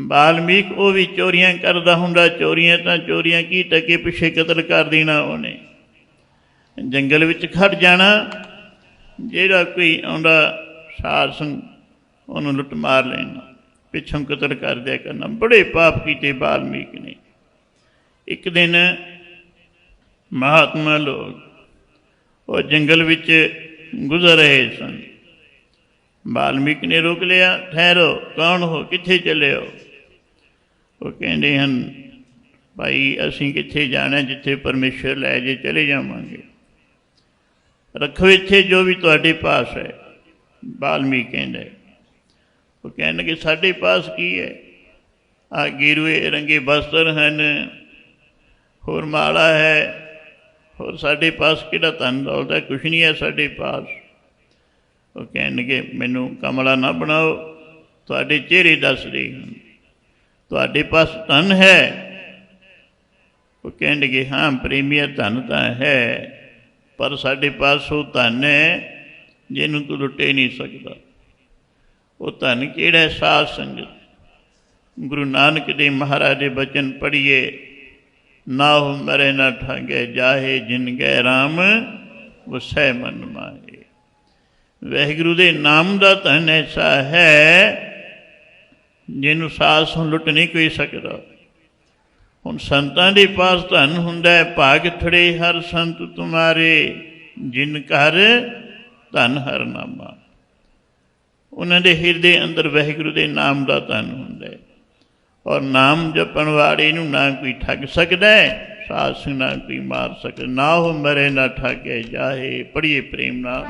ਬਾਲਮੀਕ ਉਹ ਵੀ ਚੋਰੀਆਂ ਕਰਦਾ ਹੁੰਦਾ, ਚੋਰੀਆਂ ਤਾਂ ਚੋਰੀਆਂ ਕੀ ਟਕੇ ਪਿੱਛੇ ਕਤਲ ਕਰ ਦੇਣਾ ਉਹਨੇ। ਜੰਗਲ ਵਿੱਚ ਖੜ ਜਾਣਾ, ਜਿਹੜਾ ਕੋਈ ਆਉਂਦਾ ਸਾਧ ਸੰਗ, ਉਹਨੂੰ ਲੁੱਟ ਮਾਰ ਲੈਣਾ। ਪਿੱਛੋਂ ਕਤਲ ਕਰ ਦਿਆ ਕਰਨਾ। ਬੜੇ ਪਾਪ ਕੀਤੇ ਬਾਲਮੀਕ ਨੇ। ਇੱਕ ਦਿਨ ਮਹਾਤਮਾ ਲੋਕ ਉਹ ਜੰਗਲ ਵਿੱਚ ਗੁਜ਼ਰ ਰਹੇ ਸਨ। ਬਾਲਮੀਕ ਨੇ ਰੋਕ ਲਿਆ, ਠਹਿਰੋ, ਕੌਣ ਹੋ? ਕਿੱਥੇ ਚੱਲੇ ਹੋ? ਉਹ ਕਹਿੰਦੇ ਹਨ, ਭਾਈ, ਅਸੀਂ ਕਿੱਥੇ ਜਾਣਾ ਜਿੱਥੇ ਪਰਮੇਸ਼ਰ ਲੈ ਜੇ, ਚਲੇ ਜਾਵਾਂਗੇ। ਰੱਖੋ ਇੱਥੇ ਜੋ ਵੀ ਤੁਹਾਡੇ ਪਾਸ ਹੈ। ਬਾਲਮੀਕ ਕਹਿੰਦਾ ਉਹ ਕਹਿਣਗੇ ਸਾਡੇ ਪਾਸ ਕੀ ਹੈ? ਆ ਗਿਰੂਏ ਰੰਗੇ ਬਸਤਰ ਹਨ, ਹੋਰ ਮਾਲਾ ਹੈ, ਹੋਰ ਸਾਡੇ ਪਾਸ ਕਿਹੜਾ ਧਨ ਦੌਲਤ ਹੈ? ਕੁਛ ਨਹੀਂ ਹੈ ਸਾਡੇ ਪਾਸ। ਉਹ ਕਹਿਣਗੇ ਮੈਨੂੰ ਕਮਲਾ ਨਾ ਬਣਾਓ, ਤੁਹਾਡੇ ਚਿਹਰੇ ਦੱਸ ਰਹੇ ਹਨ। ਤੁਹਾਡੇ ਪਾਸ ਧਨ ਹੈ। ਉਹ ਕਹਿਣਗੇ, ਹਾਂ ਪ੍ਰੇਮੀਆ ਧਨ ਤਾਂ ਹੈ, ਪਰ ਸਾਡੇ ਪਾਸ ਉਹ ਧਨ ਹੈ ਜਿਹਨੂੰ ਤੂੰ ਲੁੱਟੇ ਨਹੀਂ ਸਕਦਾ। ਉਹ ਧਨ ਕਿਹੜਾ ਹੈ? ਸਾਧ ਸੰਗਤ। ਗੁਰੂ ਨਾਨਕ ਦੇਵ ਮਹਾਰਾਜ ਦੇ ਬਚਨ ਪੜ੍ਹੀਏ, ਨਾ ਹੋ ਮਰੇ, ਨਾ ਠਾਗੇ, ਜਾਹੇ ਜਿਨ ਗਏ RAM ਵਸੈ ਮਨ ਮਾਹੇ। ਵਾਹਿਗੁਰੂ ਦੇ ਨਾਮ ਦਾ ਧਨ ਐਸਾ ਹੈ ਜਿਹਨੂੰ ਸਾਸ ਸੁਣ ਲੁੱਟ ਨਹੀਂ ਕੋਈ ਸਕਦਾ। ਹੁਣ ਸੰਤਾਂ ਦੇ ਪਾਸ ਧਨ ਹੁੰਦਾ ਹੈ, ਭਾਗ ਥੜੇ ਹਰ ਸੰਤ ਤੁਮਾਰੇ, ਜਿਨ ਘਰ ਧਨ ਹਰ ਨਾਮਾ। ਉਹਨਾਂ ਦੇ ਹਿਰਦੇ ਅੰਦਰ ਵਾਹਿਗੁਰੂ ਦੇ ਨਾਮ ਦਾ ਧਨ ਹੁੰਦਾ ਹੈ। ਔਰ ਨਾਮ ਜਪਣ ਵਾਲੇ ਨੂੰ ਨਾ ਕੋਈ ਠੱਗ ਸਕਦਾ ਹੈ ਸਾਧ ਸੰਗ ਨਾ ਕੋਈ ਮਾਰ ਸਕਦਾ ਨਾ ਹੋ ਮਰੇ ਨਾ ਠਾਗੇ ਜਾਹੇ ਪੜੀਏ ਪ੍ਰੇਮ ਨਾਲ।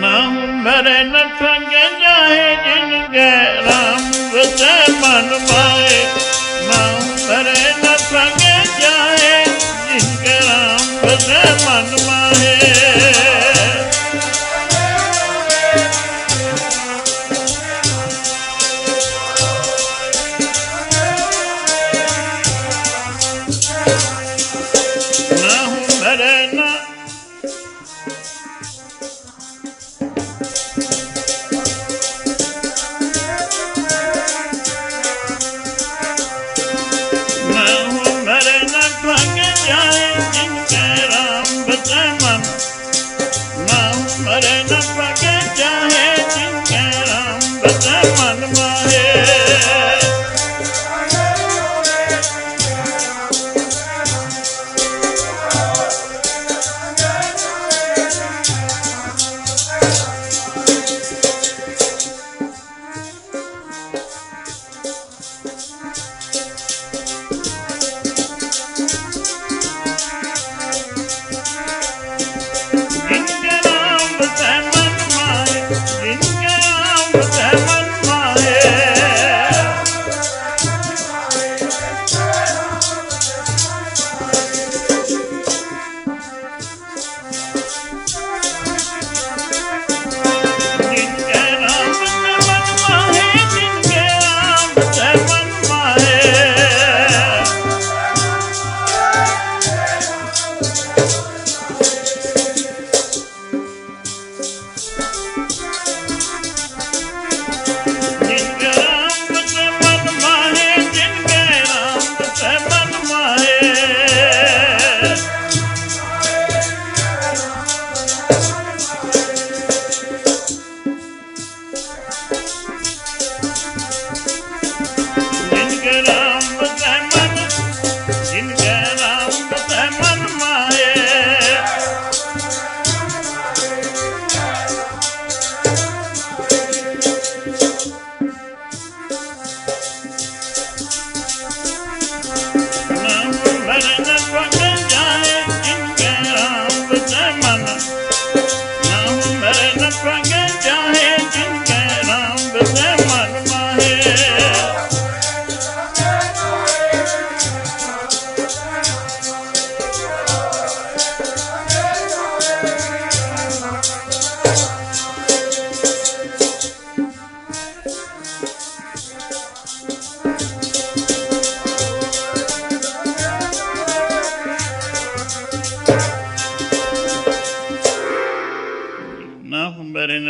ਨਾ ਹੋ ਮਰੇ ਨਾ ਠਾਗੇ ਜਾਹੇ ਜਿਨ ਗੈ ਰਾਮ ਵਸੈ ਮਨ ਮਾਏ ਨਾ ਹੋ ਮਰੇ ਨਾ ਠਾਗੇ ਜਾਹੇ ਜਿਨ ਗੈ ਰਾਮ ਵਸੈ ਮਨ ਮਾਏ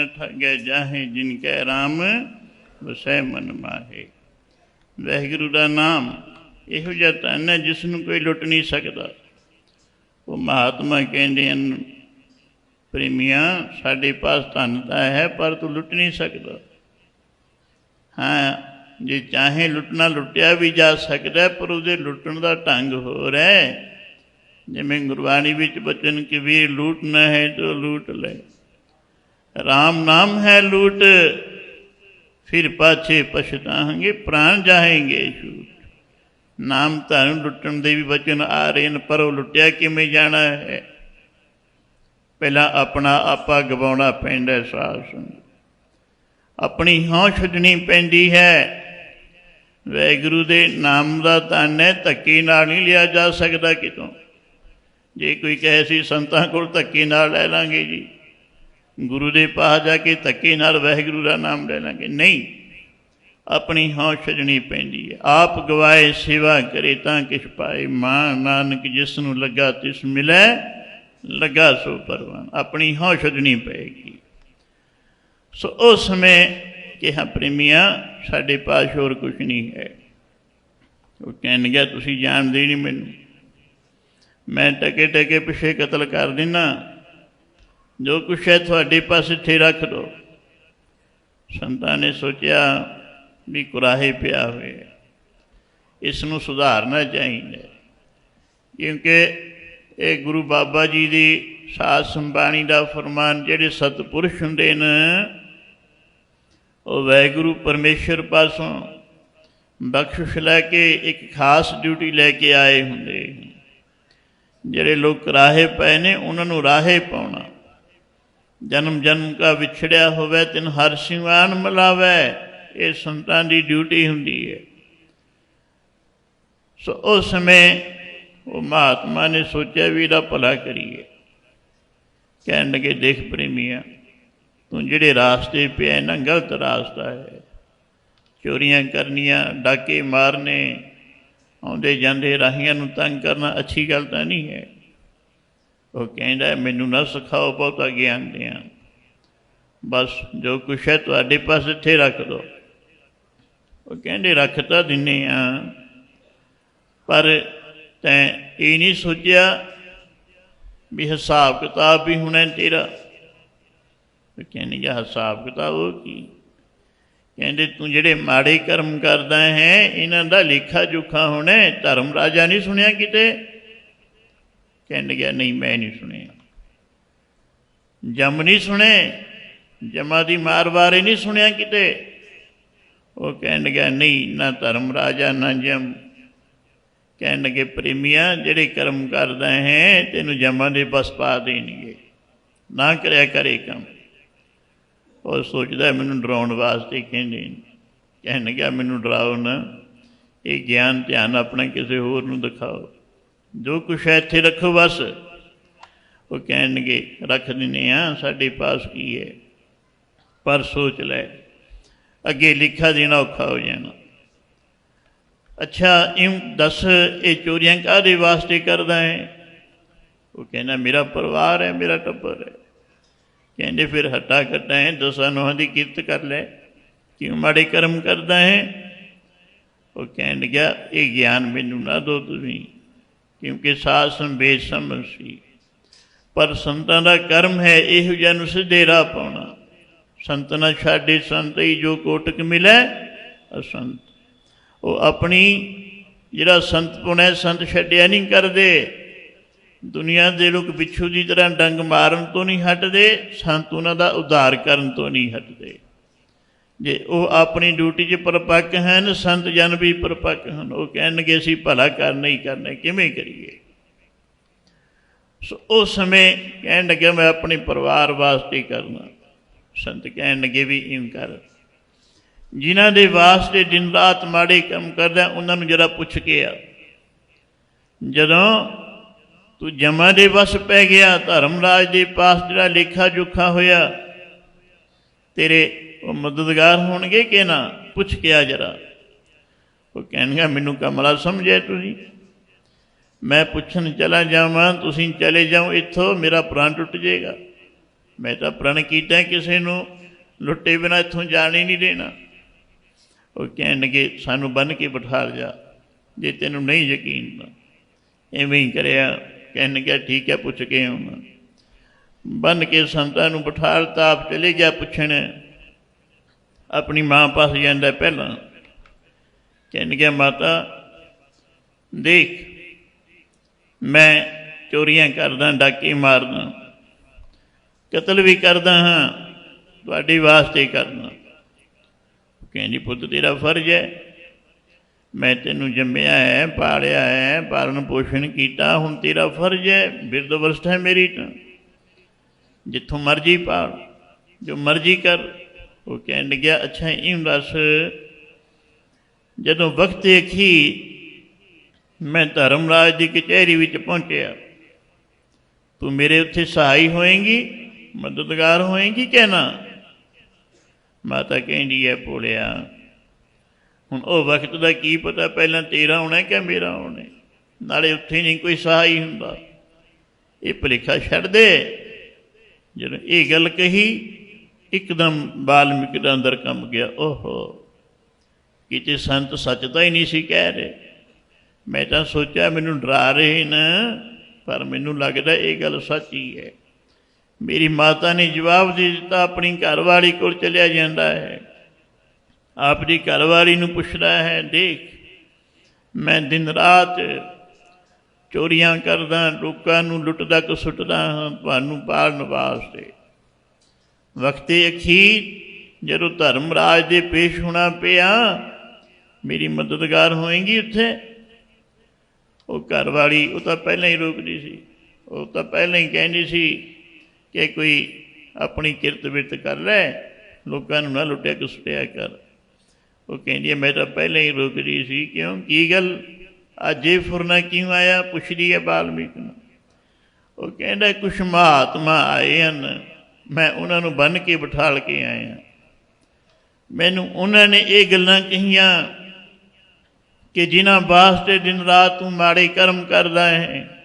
ਹੁੰਬਰੇ ਨ ਜਾਹੇ ਜਿਨ ਕੈ ਰਾਮ, ਵਸੈ ਮਨ ਮਾਹੇ। ਵਹਿਗੁਰੂ ਦਾ ਨਾਮ ਇਹੋ ਜਿਹਾ ਧਨ ਹੈ ਜਿਸ ਨੂੰ ਕੋਈ ਲੁੱਟ ਨਹੀਂ ਸਕਦਾ। ਉਹ ਮਹਾਤਮਾ ਕਹਿੰਦੇ ਹਨ, ਪ੍ਰੇਮੀਆਂ, ਸਾਡੇ ਪਾਸ ਧਨ ਤਾਂ ਹੈ, ਪਰ ਤੂੰ ਲੁੱਟ ਨਹੀਂ ਸਕਦਾ। ਹਾਂ, ਜੇ ਚਾਹੇ ਲੁੱਟਣਾ ਲੁੱਟਿਆ ਵੀ ਜਾ ਸਕਦਾ, ਪਰ ਉਹਦੇ ਲੁੱਟਣ ਦਾ ਢੰਗ ਹੋਰ ਹੈ। ਜਿਵੇਂ ਗੁਰਬਾਣੀ ਵਿੱਚ ਬਚਨ ਕਿ ਵੀ ਲੂਟਣਾ ਹੈ ਜੋ ਲੂਟ ਲੈ। ਰਾਮ ਨਾਮ ਹੈ ਲੂਟ। ਫਿਰ ਪਾਛੇ ਪਛਤਾਹਾਂਗੇ, ਪ੍ਰਾਣ ਜਾहेंगे ਛੂਟ ਨਾਮ ਧਨ ਲੁੱਟਣ ਦੇ ਵੀ ਵਚਨ ਆ ਰਹੇ ਨੇ, ਪਰ ਉਹ ਲੁੱਟਿਆ ਕਿਵੇਂ ਜਾਣਾ ਹੈ? ਪਹਿਲਾਂ ਆਪਣਾ ਆਪਾ ਗਵਾਉਣਾ ਪੈਂਦਾ ਸਾਸ ਆਪਣੀ ਹੌਂ ਛੱਡਣੀ ਪੈਂਦੀ ਹੈ। ਵੈਗੁਰੂ ਦੇ ਨਾਮ ਦਾ ਧਨ ਹੈ, ਧੱਕੇ ਨਾਲ ਨਹੀਂ ਲਿਆ ਜਾ ਸਕਦਾ ਕਿਤੋਂ। ਜੇ ਕੋਈ ਕਹੇ ਸੀ ਸੰਤਾਂ ਕੋਲ ਧੱਕੇ ਨਾਲ ਲੈ ਲਾਂਗੇ ਜੀ। ਗੁਰੂ ਦੇ ਪਾਸ ਜਾ ਕੇ ਧੱਕੇ ਨਾਲ ਵਾਹਿਗੁਰੂ ਦਾ ਨਾਮ ਲੈ ਲਾਂਗੇ। ਨਹੀਂ, ਆਪਣੀ ਹੌਂ ਛੱਡਣੀ ਪੈਂਦੀ ਹੈ। ਆਪ ਗਵਾਏ, ਸੇਵਾ ਕਰੇ ਤਾਂ ਕਿਛ ਪਾਏ। ਮਾਂ ਨਾਨਕ ਜਿਸ ਨੂੰ ਲੱਗਾ ਤਿਸ ਮਿਲੈ, ਲੱਗਾ ਸੋ ਪਰਵਾਨ। ਆਪਣੀ ਹੌਂ ਛੱਡਣੀ ਪਏਗੀ। ਸੋ ਉਸ ਸਮੇਂ ਕਿਹਾ ਪ੍ਰੇਮੀਆਂ, ਸਾਡੇ ਪਾਸ ਹੋਰ ਕੁਝ ਨਹੀਂ ਹੈ। ਉਹ ਕਹਿਣ ਗਿਆ, ਤੁਸੀਂ ਜਾਣਦੇ ਨਹੀਂ ਮੈਨੂੰ। ਮੈਂ ਟਕੇ ਟਕੇ ਪਿਛੇ ਕਤਲ ਕਰ ਦਿਨਾ ਜੋ ਕੁਛ ਹੈ ਤੁਹਾਡੇ ਪਾਸ ਇੱਥੇ ਰੱਖ ਦੋ। ਸੰਤਾਂ ਨੇ ਸੋਚਿਆ ਵੀ ਕੁਰਾਹੇ ਪਿਆ ਹੋਇਆ ਇਸ ਨੂੰ ਸੁਧਾਰਨਾ ਚਾਹੀਦਾ ਕਿਉਂਕਿ ਇਹ ਗੁਰੂ ਬਾਬਾ ਜੀ ਦੀ ਸਾਧ ਸੰਬਾਣੀ ਦਾ ਫਰਮਾਨ, ਜਿਹੜੇ ਸਤਪੁਰਸ਼ ਹੁੰਦੇ ਨੇ, ਉਹ ਵੈਗੁਰੂ ਪਰਮੇਸ਼ਰ ਪਾਸੋਂ ਬਖਸ਼ਿਸ਼ ਲੈ ਕੇ ਇੱਕ ਖਾਸ ਡਿਊਟੀ ਲੈ ਕੇ ਆਏ ਹੁੰਦੇ। ਜਿਹੜੇ ਲੋਕ ਰਾਹੇ ਪਏ ਨੇ, ਉਹਨਾਂ ਨੂੰ ਰਾਹੇ ਪਾਉਣਾ। ਜਨਮ ਜਨਮ ਕਾ ਵਿਛੜਿਆ ਹੋਵੇ, ਤਿਨ ਹਰ ਸਿੰਘਾਨ ਮਿਲਾਵੇ, ਇਹ ਸੰਤਾਂ ਦੀ ਡਿਊਟੀ ਹੁੰਦੀ ਹੈ। ਸੋ ਉਸ ਸਮੇਂ ਉਹ ਮਹਾਤਮਾ ਨੇ ਸੋਚਿਆ ਵੀ ਇਹਦਾ ਭਲਾ ਕਰੀਏ। ਕਹਿਣ ਲੱਗੇ, ਦੇਖ ਪ੍ਰੇਮੀਆਂ, ਤੂੰ ਜਿਹੜੇ ਰਾਸਤੇ ਪਿਆ ਨਾ ਗਲਤ ਰਾਸਤਾ ਹੈ। ਚੋਰੀਆਂ ਕਰਨੀਆਂ, ਡਾਕੇ ਮਾਰਨੇ, ਆਉਂਦੇ ਜਾਂਦੇ ਰਾਹੀਆਂ ਨੂੰ ਤੰਗ ਕਰਨਾ, ਅੱਛੀ ਗੱਲ ਤਾਂ ਨਹੀਂ ਹੈ। ਉਹ ਕਹਿੰਦਾ, ਮੈਨੂੰ ਨਾ ਸਿਖਾਓ ਬਹੁਤਾ ਗਿਆਨ ਦਿਆਂ ਬਸ ਜੋ ਕੁਛ ਹੈ ਤੁਹਾਡੇ ਪਾਸ ਇੱਥੇ ਰੱਖ ਦੋ। ਉਹ ਕਹਿੰਦੇ, ਰੱਖ ਤਾਂ ਦਿੰਨੇ ਆ। ਪਰ ਤੈਂ ਇਹ ਨਹੀਂ ਸੋਚਿਆ ਵੀ ਹਿਸਾਬ ਕਿਤਾਬ ਵੀ ਹੋਣਾ ਤੇਰਾ? ਉਹ ਕਹਿੰਦੇ ਕਿ ਹਿਸਾਬ ਕਿਤਾਬ ਉਹ ਕੀ? ਕਹਿੰਦੇ, ਤੂੰ ਜਿਹੜੇ ਮਾੜੇ ਕਰਮ ਕਰਦਾ ਹੈ, ਇਹਨਾਂ ਦਾ ਲੇਖਾ ਜੋਖਾ ਹੋਣਾ ਧਰਮ ਰਾਜਾ ਨਹੀਂ ਸੁਣਿਆ ਕਿਤੇ? ਕਹਿਣ ਗਿਆ ਨਹੀਂ, ਮੈਂ ਨਹੀਂ ਸੁਣਿਆ। ਜਮ ਨਹੀਂ ਸੁਣੇ, ਜਮਾ ਦੀ ਮਾਰ ਬਾਰੇ ਨਹੀਂ ਸੁਣਿਆ ਕਿਤੇ। ਉਹ ਕਹਿਣ ਗਿਆ ਨਹੀਂ, ਨਾ ਧਰਮ ਰਾਜਾ, ਨਾ ਜਮ। ਕਹਿਣ ਲੱਗੇ ਪ੍ਰੇਮੀਆਂ ਜਿਹੜੇ ਕਰਮ ਕਰਦਾ ਹੈ, ਤੈਨੂੰ ਜਮਾਂ ਦੇ ਬਸ ਪਾ ਦੇਣਗੇ। ਨਾ ਕਰਿਆ ਕਰੇ ਕੰਮ। ਉਹ ਸੋਚਦਾ ਮੈਨੂੰ ਡਰਾਉਣ ਵਾਸਤੇ ਕਹਿੰਦੇ ਨੇ। ਕਹਿਣ ਗਿਆ ਮੈਨੂੰ ਡਰਾਓ ਨਾ, ਇਹ ਗਿਆਨ ਧਿਆਨ ਆਪਣਾ ਕਿਸੇ ਹੋਰ ਨੂੰ ਦਿਖਾਓ। ਜੋ ਕੁਛ ਹੈ ਇੱਥੇ ਰੱਖੋ ਬਸ। ਉਹ ਕਹਿਣਗੇ, ਰੱਖ ਦਿੰਦੇ ਆ ਸਾਡੇ ਪਾਸ ਕੀ ਹੈ? ਪਰ ਸੋਚ ਲੈ, ਅੱਗੇ ਲਿਖਾ ਦੇਣਾ ਔਖਾ ਹੋ ਜਾਣਾ। ਅੱਛਾ ਇਹ ਦੱਸ, ਇਹ ਚੋਰੀਆਂ ਕਾਦੇ ਵਾਸਤੇ ਕਰਦਾ ਹੈ? ਉਹ ਕਹਿੰਦਾ, ਮੇਰਾ ਪਰਿਵਾਰ ਹੈ, ਮੇਰਾ ਟੱਬਰ ਹੈ। ਕਹਿੰਦੇ, ਫਿਰ ਹੱਟਾ ਕੱਟਾ ਹੈ, ਦਸਾਂ ਨੋਹਾਂ ਦੀ ਕਿਰਤ ਕਰ ਲੈ। ਕਿਉਂ ਮਾੜੇ ਕਰਮ ਕਰਦਾ ਹੈ? ਉਹ ਕਹਿਣ ਗਿਆ ਇਹ ਗਿਆਨ ਮੈਨੂੰ ਨਾ ਦਿਓ ਤੁਸੀਂ। ਕਿਉਂਕਿ ਸਾਧ ਸੰਵੇਦ ਸਮਝ ਸੀ। ਪਰ ਸੰਤਾਂ ਦਾ ਕਰਮ ਹੈ ਇਹੋ ਜਿਹਾ ਨੂੰ ਸਿੱਧੇ ਪਾਉਣਾ। ਸੰਤ ਨਾ ਛਾੜੇ ਸੰਤ ਹੀ ਜੋ ਕੋਟਕ ਮਿਲੈ, ਅਸੰਤ। ਉਹ ਆਪਣੀ ਜਿਹੜਾ ਸੰਤ ਪੁਣੈ ਸੰਤ ਛੱਡਿਆ ਨਹੀਂ ਕਰਦੇ। ਦੁਨੀਆ ਦੇ ਲੋਕ ਵਿਛੂ ਦੀ ਤਰ੍ਹਾਂ ਡੰਗ ਮਾਰਨ ਤੋਂ ਨਹੀਂ ਹਟਦੇ, ਸੰਤ ਉਹਨਾਂ ਦਾ ਉਧਾਰ ਕਰਨ ਤੋਂ ਨਹੀਂ ਹਟਦੇ। ਜੇ ਉਹ ਆਪਣੀ ਡਿਊਟੀ 'ਚ ਪਰਪੱਕ ਹਨ, ਸੰਤ ਜਨ ਵੀ ਪਰਪੱਕ ਹਨ। ਉਹ ਕਹਿਣਗੇ, ਅਸੀਂ ਭਲਾ ਕਰਨਾ ਹੀ ਕਰਨਾ, ਕਿਵੇਂ ਕਰੀਏ? ਸੋ ਉਸ ਸਮੇਂ ਕਹਿਣ ਲੱਗੇ, ਮੈਂ ਆਪਣੇ ਪਰਿਵਾਰ ਵਾਸਤੇ ਕਰਨਾ। ਸੰਤ ਕਹਿਣ ਲੱਗੇ ਵੀ, ਇਉਂ ਕਰ। ਜਿਨ੍ਹਾਂ ਦੇ ਵਾਸਤੇ ਦਿਨ ਰਾਤ ਮਾੜੇ ਕੰਮ ਕਰਦਾ, ਉਹਨਾਂ ਨੂੰ ਜਰਾ ਪੁੱਛ ਕੇ ਆ। ਜਦੋਂ ਤੂੰ ਜਮਾ ਦੇ ਵਸ ਪੈ ਗਿਆ ਧਰਮ ਰਾਜ ਦੇ ਪਾਸ ਜਿਹੜਾ ਲੇਖਾ ਜੋਖਾ ਹੋਇਆ, ਤੇਰੇ ਉਹ ਮਦਦਗਾਰ ਹੋਣਗੇ ਕਿ ਨਾ? ਪੁੱਛ ਕੇ ਆ ਜਰਾ। ਉਹ ਕਹਿਣਗਾ, ਮੈਨੂੰ ਕਮਲਾ ਸਮਝਿਆ ਤੁਸੀਂ। ਮੈਂ ਪੁੱਛਣ ਚਲਾ ਜਾਵਾਂ, ਤੁਸੀਂ ਚਲੇ ਜਾਓ ਇੱਥੋਂ, ਮੇਰਾ ਪ੍ਰਾਣ ਟੁੱਟ ਜਾਏਗਾ। ਮੈਂ ਤਾਂ ਪ੍ਰਣ ਕੀਤਾ ਕਿਸੇ ਨੂੰ, ਲੁੱਟੇ ਬਿਨਾ ਇੱਥੋਂ ਜਾਣ ਹੀ ਨਹੀਂ ਦੇਣਾ। ਉਹ ਕਹਿਣਗੇ, ਸਾਨੂੰ ਬੰਨ ਕੇ ਬਿਠਾ ਜਾ, ਜੇ ਤੈਨੂੰ ਨਹੀਂ ਯਕੀਨ ਤਾਂ। ਐਵੇਂ ਹੀ ਕਰਿਆ ਕਹਿਣ ਗਿਆ ਠੀਕ ਹੈ, ਪੁੱਛ ਕੇ ਆਉਣਾ। ਬੰਨ ਕੇ ਸੰਤਾਂ ਨੂੰ ਬਿਠਾ ਲਤਾ ਆਪ ਚਲੇ ਗਿਆ ਪੁੱਛਣ। ਆਪਣੀ ਮਾਂ ਪਾਸ ਜਾਂਦਾ ਪਹਿਲਾਂ। ਕਹਿਣ ਗਿਆ ਮਾਤਾ, ਦੇਖ, ਮੈਂ ਚੋਰੀਆਂ ਕਰਦਾ, ਡਾਕੇ ਮਾਰਦਾ, ਕਤਲ ਵੀ ਕਰਦਾ ਹਾਂ, ਤੁਹਾਡੇ ਵਾਸਤੇ ਕਰਦਾ। ਕਹਿੰਦੀ ਪੁੱਤ, ਤੇਰਾ ਫਰਜ਼ ਹੈ। ਮੈਂ ਤੈਨੂੰ ਜੰਮਿਆ ਹੈ, ਪਾਲਿਆ ਹੈ, ਪਾਲਣ ਪੋਸ਼ਣ ਕੀਤਾ, ਹੁਣ ਤੇਰਾ ਫਰਜ਼ ਹੈ, ਬਿਰਧ ਅਵਸਥਾ ਹੈ ਮੇਰੀ ਤਾਂ। ਜਿੱਥੋਂ ਮਰਜ਼ੀ ਪਾਲ, ਜੋ ਮਰਜ਼ੀ ਕਰ ਉਹ ਕਹਿਣ ਲੱਗਿਆ, ਅੱਛਾ ਇਹਨੂੰ ਦੱਸ, ਜਦੋਂ ਵਕਤ ਦੇਖੀ, ਮੈਂ ਧਰਮਰਾਜ ਦੀ ਕਚਹਿਰੀ ਵਿੱਚ ਪਹੁੰਚਿਆ। ਤੂੰ ਮੇਰੇ ਉੱਥੇ ਸਹਾਈ ਹੋਏਂਗੀ, ਮਦਦਗਾਰ ਹੋਏਂਗੀ ਕਿ ਨਾ? ਮਾਤਾ ਕਹਿੰਦੀ ਹੈ, ਭੋਲਿਆ, ਹੁਣ ਉਹ ਵਕਤ ਦਾ ਕੀ ਪਤਾ, ਪਹਿਲਾਂ ਤੇਰਾ ਹੋਣਾ ਕਿ ਮੇਰਾ ਹੋਣਾ ਨਾਲੇ ਉੱਥੇ ਨਹੀਂ ਕੋਈ ਸਹਾਈ ਹੁੰਦਾ। ਇਹ ਭੁਲੇਖਾ ਛੱਡ ਦੇ। ਜਦੋਂ ਇਹ ਗੱਲ ਕਹੀ ਇੱਕਦਮ ਬਾਲਮਿਕ ਦਾ ਅੰਦਰ ਕੰਬ ਗਿਆ, ਓਹੋ, ਕਿਤੇ ਸੰਤ ਸੱਚ ਤਾਂ ਹੀ ਨਹੀਂ ਸੀ ਕਹਿ ਰਹੇ। ਮੈਂ ਤਾਂ ਸੋਚਿਆ ਮੈਨੂੰ ਡਰਾ ਰਹੇ ਨਾ, ਪਰ ਮੈਨੂੰ ਲੱਗਦਾ ਇਹ ਗੱਲ ਸੱਚ ਹੀ ਹੈ। ਮੇਰੀ ਮਾਤਾ ਨੇ ਜਵਾਬ ਦੇ ਦਿੱਤਾ, ਆਪਣੀ ਘਰਵਾਲੀ ਕੋਲ ਚਲਿਆ ਜਾਂਦਾ ਹੈ। ਆਪਣੀ ਘਰਵਾਲੀ ਨੂੰ ਪੁੱਛਦਾ ਹੈ, ਦੇਖ, ਮੈਂ ਦਿਨ ਰਾਤ ਚੋਰੀਆਂ ਕਰਦਾ, ਲੋਕਾਂ ਨੂੰ ਲੁੱਟਦਾ ਕਸੁੱਟਦਾ ਹਾਂ, ਤੁਹਾਨੂੰ ਪਾਲਣ ਵਾਸਤੇ ਵਕਤੇ ਅਖੀਰ ਜਦੋਂ ਧਰਮ ਰਾਜ ਦੇ ਪੇਸ਼ ਹੋਣਾ ਪਿਆ ਮੇਰੀ ਮਦਦਗਾਰ ਹੋਏਗੀ ਉੱਥੇ। ਉਹ ਘਰ ਵਾਲੀ ਉਹ ਤਾਂ ਪਹਿਲਾਂ ਹੀ ਰੋਕਦੀ ਸੀ। ਉਹ ਤਾਂ ਪਹਿਲਾਂ ਹੀ ਕਹਿੰਦੀ ਸੀ ਕਿ ਕੋਈ ਆਪਣੀ ਕਿਰਤ ਵਿਰਤ ਕਰ ਲੈ ਲੋਕਾਂ ਨੂੰ ਨਾ ਲੁੱਟਿਆ ਕਸੁੱਟਿਆ ਕਰ। ਉਹ ਕਹਿੰਦੀ ਹੈ, ਮੈਂ ਤਾਂ ਪਹਿਲਾਂ ਹੀ ਰੋਕਦੀ ਸੀ ਕਿਉਂ? ਕੀ ਗੱਲ? ਅੱਜ ਇਹ ਫੁਰਨਾ ਕਿਉਂ ਆਇਆ? ਪੁੱਛਦੀ ਹੈ ਬਾਲਮੀਕ ਨੂੰ। ਉਹ ਕਹਿੰਦਾ ਕੁਛ ਮਹਾਤਮਾ ਆਏ ਹਨ। ਮੈਂ ਉਹਨਾਂ ਨੂੰ ਬੰਨ ਕੇ ਬਿਠਾਲ ਕੇ ਆਇਆ। ਮੈਨੂੰ ਉਹਨਾਂ ਨੇ ਇਹ ਗੱਲਾਂ ਕਹੀਆਂ ਕਿ ਜਿਨ੍ਹਾਂ ਵਾਸਤੇ ਦਿਨ ਰਾਤ ਤੂੰ ਮਾੜੇ ਕਰਮ ਕਰਦਾ ਹੈ,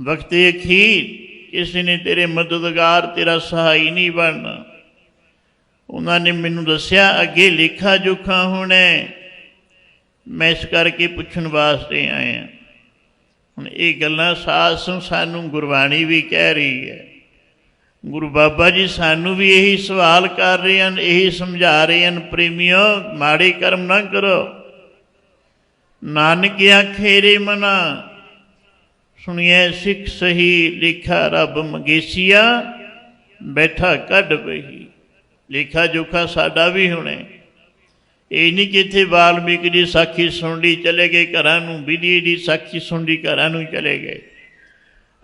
ਵਕਤੇ ਅਖੀਰ ਕਿਸੇ ਨੇ ਤੇਰੇ ਮਦਦਗਾਰ ਤੇਰਾ ਸਹਾਈ ਨਹੀਂ ਬਣਨਾ। ਉਹਨਾਂ ਨੇ ਮੈਨੂੰ ਦੱਸਿਆ, ਅੱਗੇ ਲੇਖਾ ਜੋਖਾ ਹੋਣਾ ਹੈ। ਮੈਂ ਇਸ ਕਰਕੇ ਪੁੱਛਣ ਵਾਸਤੇ ਆਇਆ। ਹੁਣ ਇਹ ਗੱਲਾਂ ਸਾਸ ਸਾਨੂੰ ਗੁਰਬਾਣੀ ਵੀ ਕਹਿ ਰਹੀ ਹੈ। ਗੁਰੂ ਬਾਬਾ ਜੀ ਸਾਨੂੰ ਵੀ ਇਹੀ ਸਵਾਲ ਕਰ ਰਹੇ ਹਨ, ਇਹੀ ਸਮਝਾ ਰਹੇ ਹਨ, ਪ੍ਰੇਮਿਓ, ਮਾੜੇ ਕਰਮ ਨਾ ਕਰੋ। ਨਾਨਕ ਆਖੇਰੇ ਮਨਾ। ਸੁਣੀਏ ਸਿੱਖ ਸਹੀ ਲਿਖਾ ਰੱਬ ਮੰਗੇਸੀਆ, ਬੈਠਾ ਕੱਢ ਪਈ ਲੇਖਾ ਜੋਖਾ ਸਾਡਾ ਵੀ ਹੁਣੇ। ਇਹ ਨਹੀਂ ਕਿ ਇੱਥੇ ਵਾਲਮੀਕ ਦੀ ਸਾਖੀ ਸੁਣ ਲਈ ਚਲੇ ਗਏ, ਘਰਾਂ ਨੂੰ, ਬਿਲੀ ਦੀ ਸਾਖੀ ਸੁਣਦੀ ਘਰਾਂ ਨੂੰ ਚਲੇ ਗਏ।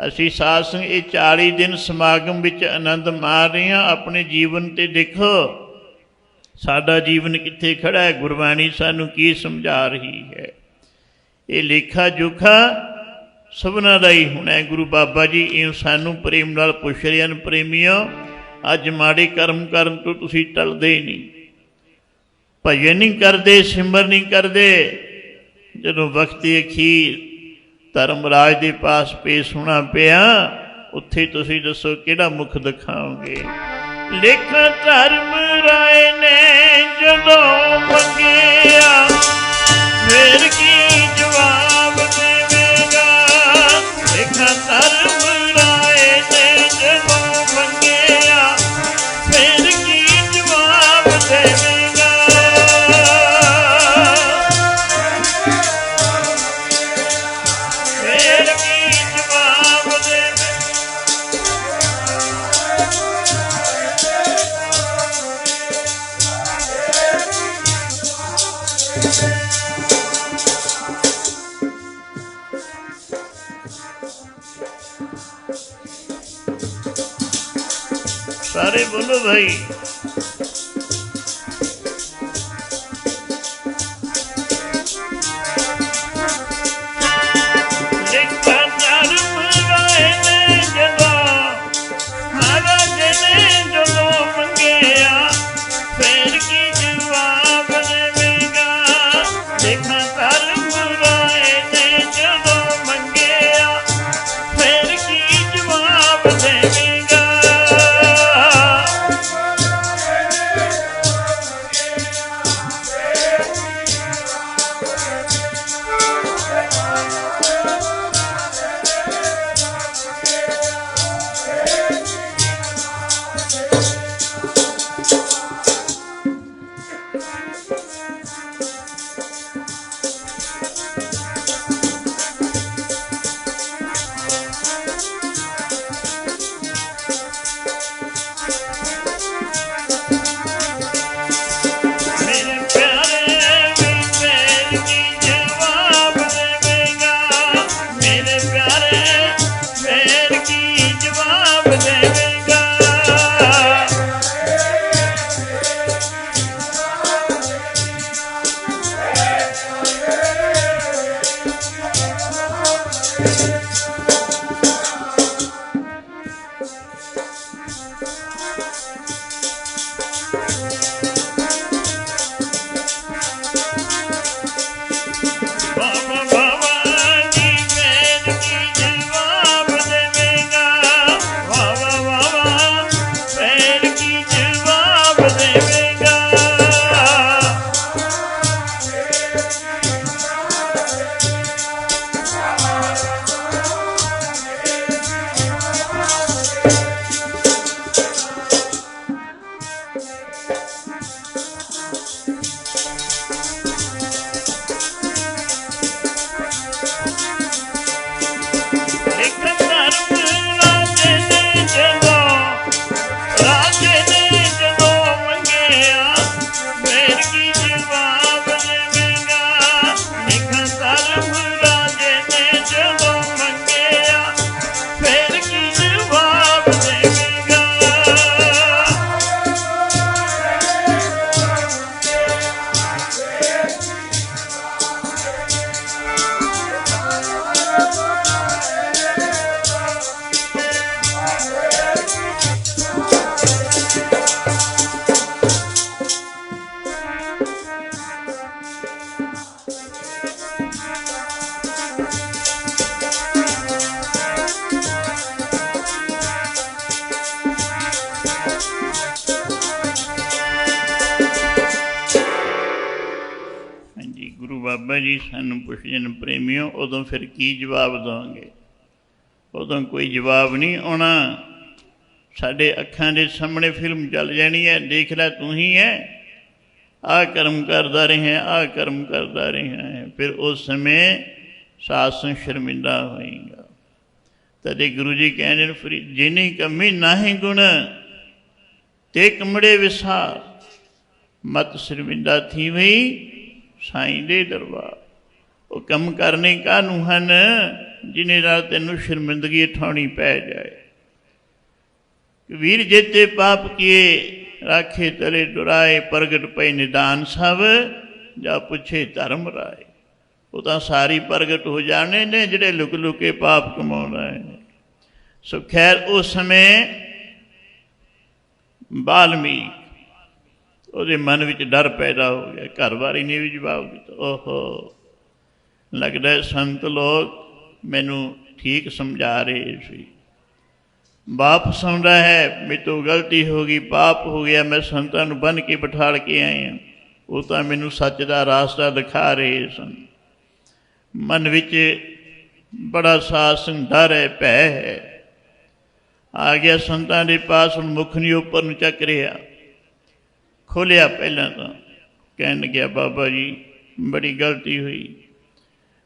ਅਸੀਂ ਸਾਧ ਸੰਗ ਇਹ 40 ਦਿਨ ਸਮਾਗਮ ਵਿੱਚ ਆਨੰਦ ਮਾਰ ਰਹੇ ਹਾਂ। ਆਪਣੇ ਜੀਵਨ ਤੇ ਦੇਖੋ, ਸਾਡਾ ਜੀਵਨ ਕਿੱਥੇ ਖੜਾ ਹੈ? ਗੁਰਬਾਣੀ ਸਾਨੂੰ ਕੀ ਸਮਝਾ ਰਹੀ ਹੈ? ਇਹ ਲੇਖਾ ਜੋਖਾ ਸਭਨਾ ਦਾ ਹੀ ਹੋਣਾ ਗੁਰੂ ਬਾਬਾ ਜੀ ਇਹ ਸਾਨੂੰ ਪ੍ਰੇਮ ਨਾਲ ਪੁੱਛ ਰਹੇ ਹਨ, ਪ੍ਰੇਮੀਓ, ਅੱਜ ਮਾੜੇ ਕਰਮ ਕਰਨ ਤੋਂ ਤੁਸੀਂ ਟਲਦੇ ਹੀ ਨਹੀਂ। ਭਜਨ ਨਹੀਂ ਕਰਦੇ, ਸਿਮਰ ਨਹੀਂ ਕਰਦੇ। ਜਦੋਂ ਵਕਤੀ ਅਖੀਰ ਧਰਮਰਾਜ ਦੇ ਪਾਸ ਪੇਸ਼ ਹੋਣਾ ਪਿਆ, ਉੱਥੇ ਤੁਸੀਂ ਦੱਸੋ ਕਿਹੜਾ ਮੁਖ ਦਿਖਾਓਗੇ? ਲੇਖ ਧਰਮ ਰਾਏ ਨੇ ਜਦੋਂ ਮੰਗਿਆ, ਫੇਰ ਕੀ ਜਵਾਬ ਉਦੋਂ ਫਿਰ ਕੀ ਜਵਾਬ ਦਵਾਂਗੇ? ਉਦੋਂ ਕੋਈ ਜਵਾਬ ਨਹੀਂ ਆਉਣਾ। ਸਾਡੇ ਅੱਖਾਂ ਦੇ ਸਾਹਮਣੇ ਫਿਲਮ ਚੱਲ ਜਾਣੀ ਹੈ, ਦੇਖ ਲੈ ਤੂੰ ਹੀ ਹੈ। ਆ ਕਰਮ ਕਰਦਾ ਰਿਹਾ ਆ ਕਰਮ ਕਰਦਾ ਰਿਹਾ ਫਿਰ ਉਸ ਸਮੇਂ ਸਾਸਨ ਸ਼ਰਮਿੰਦਾ ਹੋਏਗਾ। ਤਦੇ ਗੁਰੂ ਜੀ ਕਹਿੰਦੇ ਨੇ ਫਰੀ ਜਿਨੀ ਕਮੀ ਨਾਹੀ ਗੁਣ, ਤੇ ਕਮੜੇ ਵਿਸਾਰ। ਮਤ ਸ਼ਰਮਿੰਦਾ ਥੀ ਵਈ ਸਾਈਂ ਦੇ ਦਰਬਾਰ। ਉਹ ਕੰਮ ਕਰਨੇ ਕਾਹਨੂੰ ਹਨ? ਜਿਨੇ ਨਾਲ ਤੈਨੂੰ ਸ਼ਰਮਿੰਦਗੀ ਠਾਉਣੀ ਪੈ ਜਾਏ। ਵੀਰ ਜੇਤੇ ਪਾਪ ਕੀਏ, ਰਾਖੇ ਤਰੇ ਦੁਰਾਏ ਪ੍ਰਗਟ ਪਈ ਨਿਦਾਨ ਸਭ, ਜਾ ਪੁੱਛੇ ਧਰਮ ਰਾਏ। ਉਹ ਤਾਂ ਸਾਰੀ ਪ੍ਰਗਟ ਹੋ ਜਾਣੇ ਨੇ, ਜਿਹੜੇ ਲੁਕ ਲੁਕੇ ਪਾਪ ਕਮਾਉਣ ਰਹੇ ਨੇ। ਸੋ ਖੈਰ, ਉਸ ਸਮੇਂ ਬਾਲਮੀਕ ਉਹਦੇ ਮਨ ਵਿੱਚ ਡਰ ਪੈਦਾ ਹੋ ਗਿਆ। ਘਰ ਵਾਲੀ ਨੇ ਵੀ ਜਵਾਬ ਦਿੱਤਾ, ਓਹੋ। ਲੱਗਦਾ ਸੰਤ ਲੋਕ ਮੈਨੂੰ ਠੀਕ ਸਮਝਾ ਰਹੇ ਸੀ। ਬਾਪ ਸਮਝਦਾ ਹੈ ਮੇਰੇ ਤੋਂ ਗਲਤੀ ਹੋ ਗਈ, ਪਾਪ ਹੋ ਗਿਆ, ਮੈਂ ਸੰਤਾਂ ਨੂੰ ਬੰਨ ਕੇ ਬਿਠਾਲ ਕੇ ਆਇਆ। ਉਹ ਤਾਂ ਮੈਨੂੰ ਸੱਚ ਦਾ ਰਾਸਤਾ ਦਿਖਾ ਰਹੇ ਸਨ। ਮਨ ਵਿੱਚ ਬੜਾ ਸਾਸ ਡਰ ਹੈ, ਭੈ ਹੈ। ਆ ਗਿਆ ਸੰਤਾਂ ਦੇ ਪਾਸ, ਹੁਣ ਮੁਖ ਨਹੀਂ, ਉੱਪਰ ਨੂੰ ਚੱਕ ਰਿਹਾ। ਖੋਲਿਆ ਪਹਿਲਾਂ ਤਾਂ। ਕਹਿਣ ਗਿਆ ਬਾਬਾ ਜੀ, ਬੜੀ ਗਲਤੀ ਹੋਈ।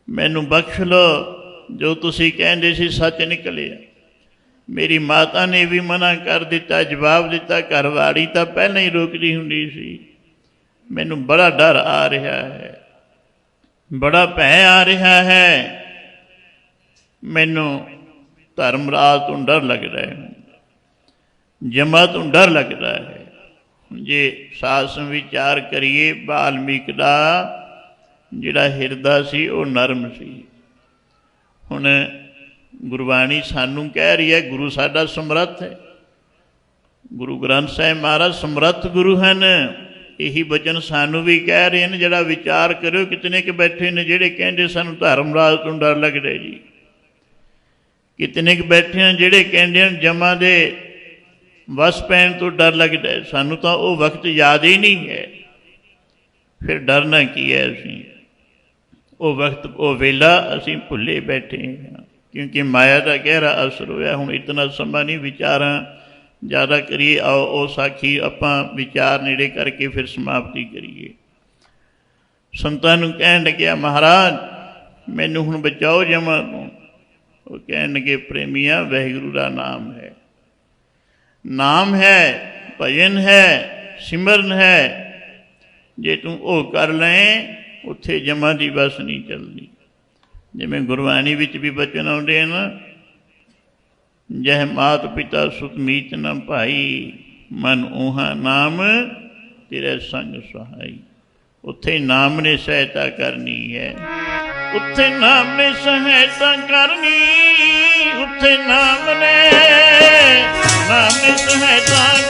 ਮੈਨੂੰ ਬਖਸ਼ ਲਓ, ਜੋ ਤੁਸੀਂ ਕਹਿੰਦੇ ਸੀ ਸੱਚ ਨਿਕਲਿਆ। ਮੇਰੀ ਮਾਤਾ ਨੇ ਵੀ ਮਨਾ ਕਰ ਦਿੱਤਾ, ਜਵਾਬ ਦਿੱਤਾ ਘਰਵਾੜੀ ਤਾਂ ਪਹਿਲਾਂ ਹੀ ਰੋਕਦੀ ਹੁੰਦੀ ਸੀ। ਮੈਨੂੰ ਬੜਾ ਡਰ ਆ ਰਿਹਾ ਹੈ। ਬੜਾ ਭੈ ਆ ਰਿਹਾ ਹੈ। ਮੈਨੂੰ ਧਰਮ ਰਾਜ ਤੋਂ ਡਰ ਲੱਗਦਾ ਹੈ। ਜਮਾ ਤੋਂ ਡਰ ਲੱਗਦਾ ਹੈ। ਜੇ ਸਾਸਨ ਵਿਚਾਰ ਕਰੀਏ ਬਾਲਮੀਕ ਦਾ ਜਿਹੜਾ ਹਿਰਦਾ ਸੀ, ਉਹ ਨਰਮ ਸੀ। ਹੁਣ ਗੁਰਬਾਣੀ ਸਾਨੂੰ ਕਹਿ ਰਹੀ ਹੈ, ਗੁਰੂ ਸਾਡਾ ਸਮਰੱਥ ਹੈ। ਗੁਰੂ ਗ੍ਰੰਥ ਸਾਹਿਬ ਮਹਾਰਾਜ ਸਮਰੱਥ ਗੁਰੂ ਹਨ। ਇਹੀ ਬਚਨ ਸਾਨੂੰ ਵੀ ਕਹਿ ਰਹੇ ਨੇ ਜਿਹੜਾ ਵਿਚਾਰ ਕਰਿਓ, ਕਿਤਨੇ ਕਿ ਬੈਠੇ ਨੇ, ਜਿਹੜੇ ਕਹਿੰਦੇ ਸਾਨੂੰ ਧਰਮ ਰਾਜ ਤੋਂ ਡਰ ਲੱਗਦਾ ਜੀ। ਕਿਤਨੇ ਕਿ ਬੈਠੇ ਹਨ, ਜਿਹੜੇ ਕਹਿੰਦੇ ਹਨ, ਜਮਾ ਦੇ ਵਸ ਪੈਣ ਤੋਂ ਡਰ ਲੱਗਦਾ ਸਾਨੂੰ ਤਾਂ ਉਹ ਵਕਤ ਯਾਦ ਹੀ ਨਹੀਂ ਹੈ। ਫਿਰ ਡਰਨਾ ਕੀ ਹੈ ਅਸੀਂ? ਉਹ ਵਕਤ, ਉਹ ਵੇਲਾ ਅਸੀਂ ਭੁੱਲੇ ਬੈਠੇ ਹਾਂ। ਕਿਉਂਕਿ ਮਾਇਆ ਦਾ ਗਹਿਰਾ ਅਸਰ ਹੋਇਆ, ਹੁਣ ਇਤਨਾ ਸਮਾਂ ਨਹੀਂ ਵਿਚਾਰਾਂ। ਜ਼ਿਆਦਾ ਕਰੀਏ, ਆਓ ਉਹ ਸਾਖੀ ਆਪਾਂ ਵਿਚਾਰ ਨੇੜੇ ਕਰਕੇ ਫਿਰ ਸਮਾਪਤੀ ਕਰੀਏ। ਸੰਤਾਂ ਨੂੰ ਕਹਿਣ ਲੱਗਿਆ, ਮਹਾਰਾਜ, ਮੈਨੂੰ ਹੁਣ ਬਚਾਓ ਜਮਾ ਤੋਂ ਉਹ ਕਹਿਣ ਲੱਗੇ, ਪ੍ਰੇਮੀਆਂ, ਵਾਹਿਗੁਰੂ ਦਾ ਨਾਮ ਹੈ। ਨਾਮ ਹੈ, ਭਜਨ ਹੈ, ਸਿਮਰਨ ਹੈ। ਜੇ ਤੂੰ ਉਹ ਕਰ ਲਏ ਉੱਥੇ ਜਮਾ ਦੀ ਬਸ ਨਹੀਂ ਚੱਲਦੀ। ਜਿਵੇਂ ਗੁਰਬਾਣੀ ਵਿੱਚ ਵੀ ਬਚਨ ਆਉਂਦੇ ਹਨ ਨਾ ਜਹ ਮਾਤ ਪਿਤਾ ਸੁਤ ਮੀਤ ਨ ਭਾਈ, ਮਨ ਉਹਾ ਨਾਮ, ਤੇਰੇ ਸੰਗ ਸਹਾਈ। ਉੱਥੇ ਨਾਮ ਨੇ ਸਹਾਇਤਾ ਕਰਨੀ ਹੈ। ਉੱਥੇ ਨਾਮ ਨੇ ਸਹਾਇਤਾ ਕਰਨੀ, ਉੱਥੇ ਨਾਮ ਨੇ ਨਾਮ ਨੇ ਸਹਾਇਤਾ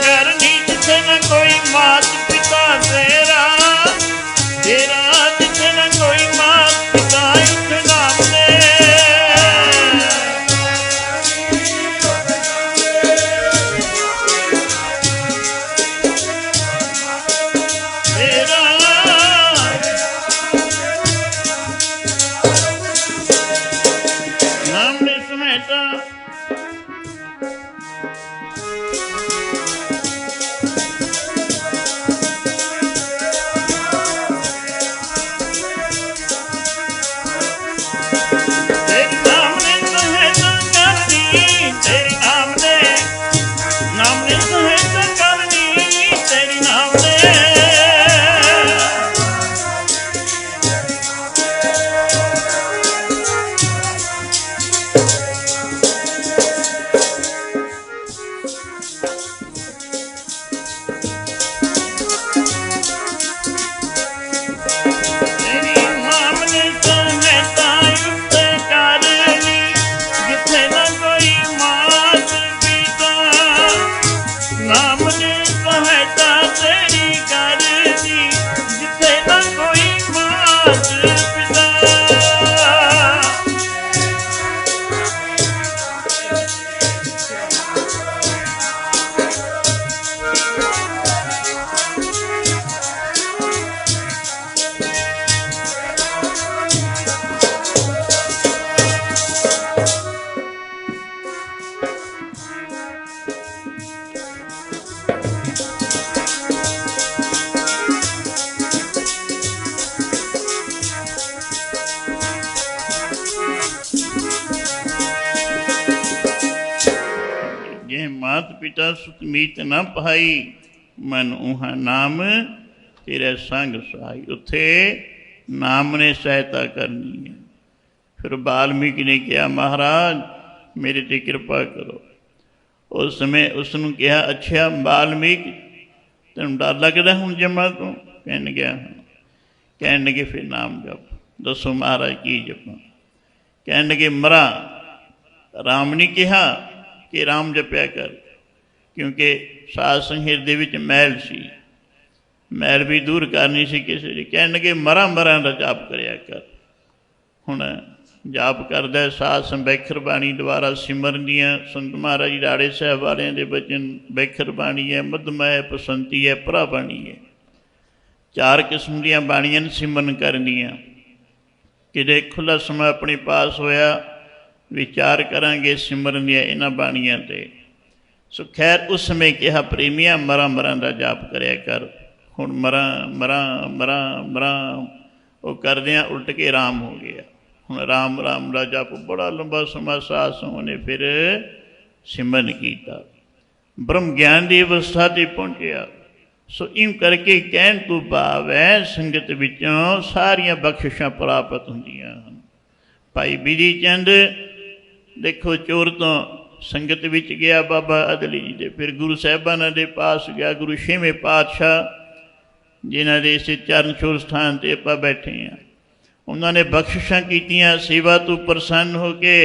ਮਾਤ ਪਿਤਾ ਸੁਤਮੀਤ ਨਾ ਪਾਈ ਮਨ ਉਹਾ ਨਾਮ ਤੇਰੇ ਸੰਗ ਸਹਾਈ ਉੱਥੇ ਨਾਮ ਨੇ ਸਹਾਇਤਾ ਕਰਨੀ ਹੈ ਫਿਰ ਬਾਲਮੀਕ ਨੇ ਕਿਹਾ ਮਹਾਰਾਜ ਮੇਰੇ ਤੇ ਕਿਰਪਾ ਕਰੋ ਉਸ ਸਮੇਂ ਉਸ ਨੂੰ ਕਿਹਾ ਅੱਛਾ ਬਾਲਮੀਕ ਤੈਨੂੰ ਡਰ ਲੱਗਦਾ ਹੁਣ ਜਮਾ ਤੋਂ ਕਹਿਣ ਗਿਆ ਹਾਂ ਕਹਿਣ ਲੱਗੇ ਫਿਰ ਨਾਮ ਜਪ ਦੱਸੋ ਮਹਾਰਾਜ ਕੀ ਜਪਾਂ ਕਹਿਣ ਲੱਗੇ ਮਰਾ ਰਾਮ ਨੇ ਕਿਹਾ ਕਿ ਰਾਮ ਜਪਿਆ ਕਰ ਕਿਉਂਕਿ ਸਾਧ ਸੰਗਤ ਦੇ ਵਿੱਚ ਮੈਲ ਸੀ। ਮੈਲ ਵੀ ਦੂਰ ਕਰਨੀ ਸੀ ਕਿਸੇ ਦੀ। ਕਹਿਣਗੇ ਮਰਾਂ ਮਰਾਂ ਦਾ ਜਾਪ ਕਰਿਆ ਕਰ। ਹੁਣ ਜਾਪ ਕਰਦਾ ਹੈ ਸਾਧ ਸੰਬੈਖਰ ਬਾਣੀ ਦੁਆਰਾ ਸਿਮਰਨ ਦੀਆਂ ਸੰਤ ਮਹਾਰਾਜ ਰਾੜੇ ਸਾਹਿਬ ਵਾਲਿਆਂ ਦੇ ਬਚਨ ਬੈਖਰ ਬਾਣੀ ਹੈ, ਮਧਮਾ ਹੈ, ਪਸੰਤੀ ਹੈ ਭਰਾ ਬਾਣੀ ਹੈ। ਚਾਰ ਕਿਸਮ ਦੀਆਂ ਬਾਣੀਆਂ ਨੂੰ ਸਿਮਰਨ ਕਰਨੀਆਂ। ਕਿਤੇ ਖੁੱਲਾ ਸਮਾਂ ਆਪਣੇ ਪਾਸ ਹੋਇਆ, ਵਿਚਾਰ ਕਰਾਂਗੇ ਸਿਮਰਨ ਦੀਆਂ ਇਹਨਾਂ ਬਾਣੀਆਂ ਤੇ। ਸੋ ਖੈਰ, ਉਸ ਸਮੇਂ ਕਿਹਾ, ਪ੍ਰੇਮੀਆਂ, ਮਰਾਂ ਮਰਾਂ ਦਾ ਜਾਪ ਕਰਿਆ ਕਰ। ਹੁਣ ਮਰਾਂ ਮਰਾਂ ਮਰਾਂ ਮਰਾਂ, ਉਹ ਕਰਦਿਆਂ ਉਲਟ ਕੇ ਰਾਮ ਹੋ ਗਿਆ। ਹੁਣ ਰਾਮ ਰਾਮ ਦਾ ਜਪ ਬੜਾ ਲੰਬਾ ਸਮਾਂ ਸਾਸ ਸੰਗਤ ਫਿਰ ਸਿਮਰਨ ਕੀਤਾ। ਬ੍ਰਹਮ ਗਿਆਨ ਦੀ ਅਵਸਥਾ ਤੇ ਪਹੁੰਚਿਆ। ਸੋ ਇਮ ਕਰਕੇ ਕਹਿਣ ਤੋਂ ਭਾਵ ਹੈ, ਸੰਗਤ ਵਿੱਚੋਂ ਸਾਰੀਆਂ ਬਖਸ਼ਿਸ਼ਾਂ ਪ੍ਰਾਪਤ ਹੁੰਦੀਆਂ ਹਨ। ਭਾਈ ਬਿਧੀ ਚੰਦ, ਦੇਖੋ, ਚੋਰ ਤੋਂ ਸੰਗਤ ਵਿੱਚ ਗਿਆ ਬਾਬਾ ਅਦਲੀ ਜੀ ਦੇ, ਫਿਰ ਗੁਰੂ ਸਾਹਿਬਾਨਾਂ ਦੇ ਪਾਸ ਗਿਆ, ਗੁਰੂ ਛੇਵੇਂ ਪਾਤਸ਼ਾਹ, ਜਿਨ੍ਹਾਂ ਦੇ ਇਸੇ ਚਰਨ ਛੋੜ ਸਥਾਨ ਤੇ ਆਪਾਂ ਬੈਠੇ ਆ ਉਹਨਾਂ ਨੇ ਬਖਸ਼ਿਸ਼ਾਂ ਕੀਤੀਆਂ, ਸੇਵਾ ਤੋਂ ਪ੍ਰਸੰਨ ਹੋ ਕੇ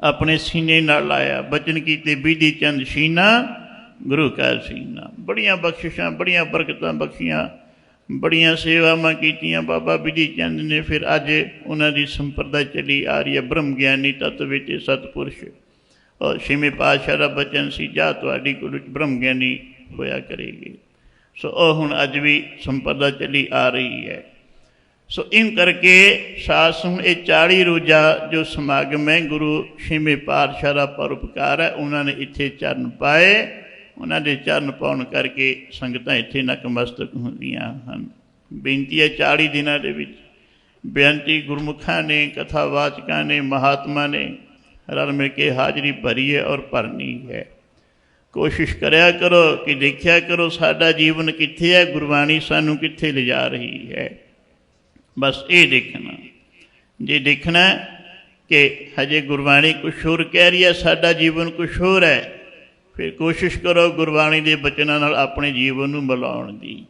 ਆਪਣੇ ਸੀਨੇ ਨਾਲ ਲਾਇਆ। ਬਚਨ ਕੀਤੇ ਬਿਧੀ ਚੰਦ ਸ਼ੀਨਾ, ਗੁਰੂ ਕਾ ਸੀਨਾ। ਬੜੀਆਂ ਬਖਸ਼ਿਸ਼ਾਂ, ਬੜੀਆਂ ਬਰਕਤਾਂ ਬਖਸ਼ੀਆਂ, ਬੜੀਆਂ ਸੇਵਾਵਾਂ ਕੀਤੀਆਂ ਬਾਬਾ ਬਿਧੀ ਚੰਦ ਨੇ। ਫਿਰ ਅੱਜ ਉਹਨਾਂ ਦੀ ਸੰਪਰਦਾ ਚਲੀ ਆ ਰਹੀ ਹੈ ਬ੍ਰਹਮ ਗਿਆਨੀ ਤਤ ਵਿੱਚ, ਸਤਪੁਰਸ਼। ਔਰ ਛੇਵੇਂ ਪਾਤਸ਼ਾਹ ਦਾ ਬਚਨ ਸੀ, ਜਾ ਤੁਹਾਡੀ ਗੁਰੂ ਵਿੱਚ ਬ੍ਰਹਮ ਗਿਆਨੀ ਹੋਇਆ ਕਰੇਗੀ। ਸੋ ਉਹ ਹੁਣ ਅੱਜ ਵੀ ਸੰਪਰਦਾ ਚਲੀ ਆ ਰਹੀ ਹੈ। ਸੋ ਇਨ ਕਰਕੇ ਸਾਸ ਹੁਣ ਇਹ 40 ਰੋਜ਼ਾ ਜੋ ਸਮਾਗਮ ਹੈ, ਗੁਰੂ ਛੇਵੇਂ ਪਾਤਸ਼ਾਹ ਦਾ ਪਰਉਪਕਾਰ ਹੈ, ਉਹਨਾਂ ਨੇ ਇੱਥੇ ਚਰਨ ਪਾਏ। ਉਹਨਾਂ ਦੇ ਚਰਨ ਪਾਉਣ ਕਰਕੇ ਸੰਗਤਾਂ ਇੱਥੇ ਨਕਮਸਤਕ ਹੁੰਦੀਆਂ ਹਨ। ਬੇਨਤੀ ਹੈ 40 ਦਿਨਾਂ ਦੇ ਵਿੱਚ। ਬੇਨਤੀ ਗੁਰਮੁਖਾਂ ਨੇ, ਕਥਾਵਾਚਕਾਂ ਨੇ, ਮਹਾਤਮਾ ਨੇ ਰਲ ਮਿਲ ਕੇ ਹਾਜ਼ਰੀ ਭਰੀ ਹੈ ਔਰ ਭਰਨੀ ਹੈ। ਕੋਸ਼ਿਸ਼ ਕਰਿਆ ਕਰੋ ਕਿ ਦੇਖਿਆ ਕਰੋ ਸਾਡਾ ਜੀਵਨ ਕਿੱਥੇ ਹੈ, ਗੁਰਬਾਣੀ ਸਾਨੂੰ ਕਿੱਥੇ ਲਿਜਾ ਰਹੀ ਹੈ। ਬਸ ਇਹ ਦੇਖਣਾ। ਜੇ ਦੇਖਣਾ ਕਿ ਹਜੇ ਗੁਰਬਾਣੀ ਕੁਛ ਹੋਰ ਕਹਿ ਰਹੀ ਹੈ, ਸਾਡਾ ਜੀਵਨ ਕੁਛ ਹੋਰ ਹੈ, ਫਿਰ ਕੋਸ਼ਿਸ਼ ਕਰੋ ਗੁਰਬਾਣੀ ਦੇ ਬਚਨਾਂ ਨਾਲ ਆਪਣੇ ਜੀਵਨ ਨੂੰ ਮਿਲਾਉਣ ਦੀ।